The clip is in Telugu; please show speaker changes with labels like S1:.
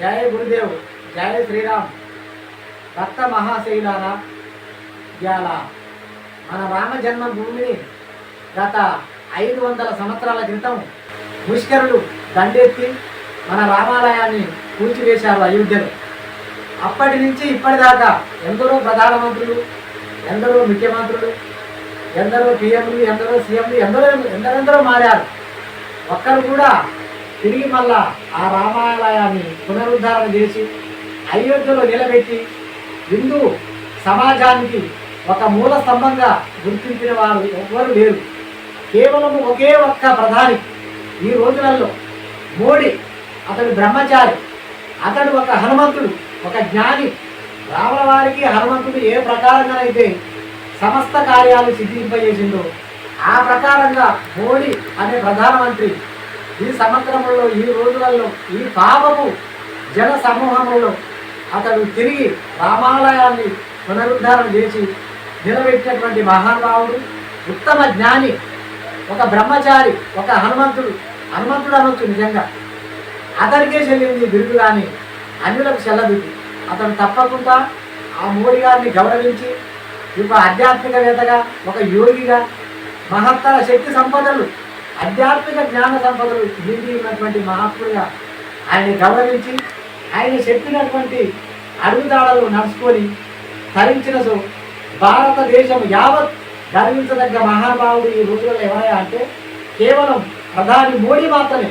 S1: జయ గురుదేవ్ జయ శ్రీరామ్. భక్త మహాశైలారా ఇవాళ మన రామ జన్మభూమిని గత ఐదు వందల సంవత్సరాల క్రితం ముష్కరులు దండెత్తి మన రామాలయాన్ని కూల్చివేశారు అయోధ్యలో. అప్పటి నుంచి ఇప్పటిదాకా ఎందరో ప్రధానమంత్రులు ఎందరో ముఖ్యమంత్రులు ఎందరో పిఎంలు ఎందరో సీఎంలు ఎందరో ఎందరెందరో మారారు. ఒక్కరు కూడా తిరిగి మళ్ళా ఆ రామాలయాన్ని పునరుద్ధరణ చేసి అయోధ్యలో నిలబెట్టి హిందూ సమాజానికి ఒక మూల స్తంభంగా గుర్తించిన వారు ఎవ్వరు లేరు. కేవలం ఒకే ఒక్క ప్రధాని ఈ రోజులలో మోడీ. అతడు బ్రహ్మచారి. అతడు ఒక హనుమంతుడు ఒక జ్ఞాని. రాముల వారికి హనుమంతుడు ఏ ప్రకారంగానైతే సమస్త కార్యాలు సిద్ధింపజేసిందో ఆ ప్రకారంగా మోడీ అనే ప్రధానమంత్రి ఈ సంవత్సరంలో ఈ రోజులలో ఈ పాపము జన సమూహంలో అతడు తిరిగి రామాలయాన్ని పునరుద్ధరణ చేసి నిలబెట్టినటువంటి మహానుభావుడు ఉత్తమ జ్ఞాని ఒక బ్రహ్మచారి ఒక హనుమంతుడు హనుమంతుడు అనొచ్చు నిజంగా. అతనికే చెల్లింది బిరుదు కానీ అన్యులకు చెల్లదు అతను తప్పకుండా ఆ మోడీ గారిని గౌరవించి ఒక ఆధ్యాత్మికవేత్తగా ఒక యోగిగా మహత్తర శక్తి సంపదలు ఆధ్యాత్మిక జ్ఞాన సంపదలు నిండి ఉన్నటువంటి మహాత్ముడిగా ఆయన్ని గౌరవించి ఆయన చెప్పినటువంటి అడుగుదాడలు నడుచుకొని తరించిన సో భారతదేశం యావత్ గర్వించదగ్గ మహానుభావుడు ఈ రోజులలో ఎవరయ్యా అంటే కేవలం ప్రధాని మోడీ మాత్రమే.